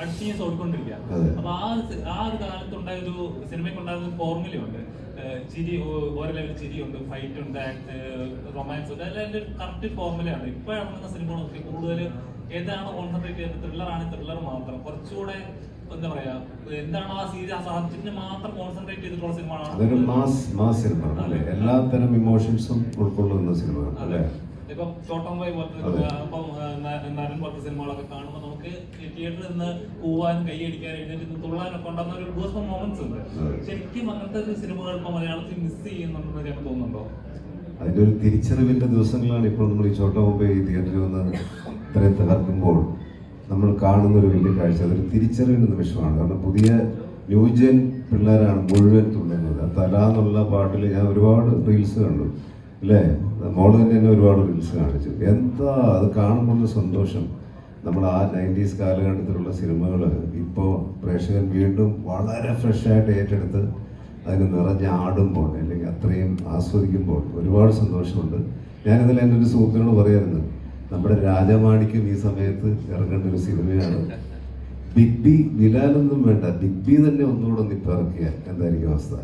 അടിച്ച് ഓടിക്കൊണ്ടിരിക്കുക. അപ്പൊ ആ ആ ഒരു കാലത്തുണ്ടായ ഒരു സിനിമയ്ക്ക് ഉണ്ടായ ഫോർമുലയുണ്ട്. ചിരി ഓരോ ലെവൽ ചിരിയുണ്ട് ഫൈറ്റ് ഉണ്ട് ആക്ട് റൊമാൻസ് ഉണ്ട്. അതെല്ലാം അതിന്റെ കറക്റ്റ് ഫോർമുലയാണ്. ഇപ്പോഴാണ് സിനിമകളൊക്കെ കൂടുതൽ ഏതാണ് കോൺസെൻട്രേറ്റ് ചെയ്യുന്നത്? ത്രില്ലർ ആണ്. ത്രില്ലർ മാത്രം. കുറച്ചുകൂടെ എന്താ പറയാ എന്താണ് ആ സീരിയസ് ആ മാത്രം കോൺസെൻട്രേറ്റ് ചെയ്തിട്ടുള്ള അതൊരു മാസ് മാസ് സിനിമ അല്ലേ? എല്ലാ ഇമോഷൻസും ഉൾക്കൊള്ളുന്ന സിനിമ അല്ലേ? ഇപ്പം ചോട്ടം ബോയ് പോലത്തെ നരൻ പോലത്തെ സിനിമകളൊക്കെ കാണുമ്പോൾ നമുക്ക് തിയേറ്ററിൽ നിന്ന് പോവാനും കൈയടിക്കാൻ എഴുന്നേറ്റ് നിന്ന് തുള്ളാനൊക്കെ ഉണ്ടാകുന്ന ഒരു ദിവസം മൊമെന്റ്സ് ഉണ്ട്. ശരിക്കും അങ്ങനത്തെ ഒരു സിനിമകൾ ഇപ്പൊ മലയാളത്തിൽ മിസ് ചെയ്യുന്നുണ്ടെന്ന് ഞാൻ തോന്നുന്നുണ്ടോ? അതിന്റെ ഒരു തിരിച്ചറിവിന്റെ ദിവസങ്ങളാണ് ഇപ്പോൾ നമ്മൾ ഈ ചോട്ട ഈ തിയേറ്ററിൽ വന്ന് ഇത്രയും തകർക്കുമ്പോൾ നമ്മൾ കാണുന്ന ഒരു വലിയ കാഴ്ച. അതൊരു തിരിച്ചറിവിന്റെ നിമിഷമാണ്. കാരണം പുതിയ ന്യൂജൻ പിള്ളേരാണ് മുഴുവൻ തുള്ളുന്നത്. തല എന്നുള്ള പാട്ടിൽ ഞാൻ ഒരുപാട് റീൽസ് കണ്ടു. അല്ലേ? മോൾ തന്നെ എന്നെ ഒരുപാട് റീൽസ് കാണിച്ചു. എന്താ? അത് കാണുമ്പോൾ സന്തോഷം. നമ്മൾ ആ നയന്റീസ് കാലഘട്ടത്തിലുള്ള സിനിമകൾ ഇപ്പോൾ പ്രേക്ഷകൻ വീണ്ടും വളരെ ഫ്രഷായിട്ട് ഏറ്റെടുത്ത് അതിന് നിറഞ്ഞാടുമ്പോൾ അല്ലെങ്കിൽ അത്രയും ആസ്വദിക്കുമ്പോൾ ഒരുപാട് സന്തോഷമുണ്ട്. ഞാനിതിൽ എന്റെ ഒരു സുഹൃത്തിനോട് പറയായിരുന്നു നമ്മുടെ രാജമാണിക്കും ഈ സമയത്ത് ഇറങ്ങേണ്ട ഒരു സിനിമയാണ്. ബിഗ് ബി ബിലാലൊന്നും വേണ്ട. ബിഗ് ബി തന്നെ ഒന്നുകൂടെ ഒന്ന് ഇപ്പം ഇറക്കിയാൽ എന്തായിരിക്കും അവസ്ഥ?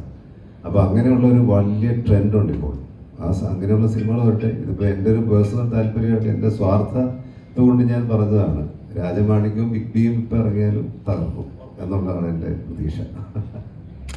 അപ്പോൾ അങ്ങനെയുള്ള ഒരു വലിയ ട്രെൻഡുണ്ട് ഇപ്പോൾ. ആ അങ്ങനെയുള്ള സിനിമകൾ വരട്ടെ. ഇതിപ്പോൾ എന്റെ ഒരു പേഴ്സണൽ താല്പര്യമായിട്ട് എന്റെ സ്വാർത്ഥത കൊണ്ട് ഞാൻ പറഞ്ഞതാണ് രാജമാണിക്കും ബിഗ് ബിയും ഇപ്പം ഇറങ്ങിയാലും തകർക്കും എന്നുള്ളതാണ് എന്റെ പ്രതീക്ഷ.